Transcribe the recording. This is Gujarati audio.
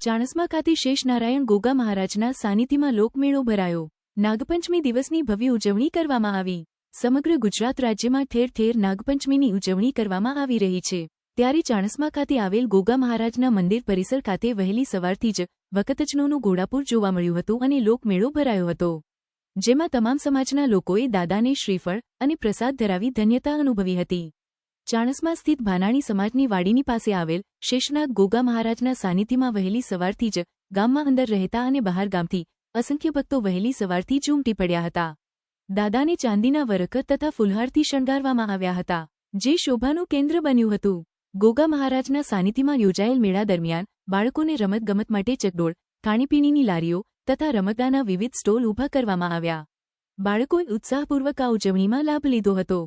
ચાણસ્મા ખાતે શેષ નારાયણ ગોગા મહારાજના સાનિધ્યમાં લોકમેળો ભરાયો. નાગપંચમી દિવસની ભવ્ય ઉજવણી કરવામાં આવી. સમગ્ર ગુજરાત રાજ્યમાં ઠેર ઠેર નાગપંચમીની ઉજવણી કરવામાં આવી રહી છે. ત્યારે ચાણસ્મા ખાતે આવેલ ગોગા મહારાજના મંદિર પરિસર ખાતે વહેલી સવારથી જ વકતજનોનું ઘોડાપુર જોવા મળ્યું હતું અને લોકમેળો ભરાયો હતો. જેમાં તમામ સમાજના લોકોએ દાદાને શ્રીફળ અને પ્રસાદ ધરાવી ધન્યતા અનુભવી હતી. ચાણસ્મા સ્થિત ભાનાણી સમાજની વાડીની પાસે આવેલ શેષનાગ ગોગા મહારાજના સાનિધ્યમાં વહેલી સવારથી જ ગામમાં અંદર રહેતા અને બહાર ગામથી અસંખ્ય ભક્તો વહેલી સવારથી ઝૂમટી પડ્યા હતા. દાદાને ચાંદીના વરકત તથા ફુલહારથી શણગારવામાં આવ્યા હતા. જે શોભાનું કેન્દ્ર બન્યું હતું. ગોગા મહારાજના સાનિધ્યમાં યોજાયેલ મેળા દરમિયાન બાળકોને રમતગમત માટે ચકડોળ, ખાણીપીણીની લારીઓ તથા રમકડાના વિવિધ સ્ટોલ ઊભા કરવામાં આવ્યા. બાળકોએ ઉત્સાહપૂર્વક આ ઉજવણીમાં લાભ લીધો હતો.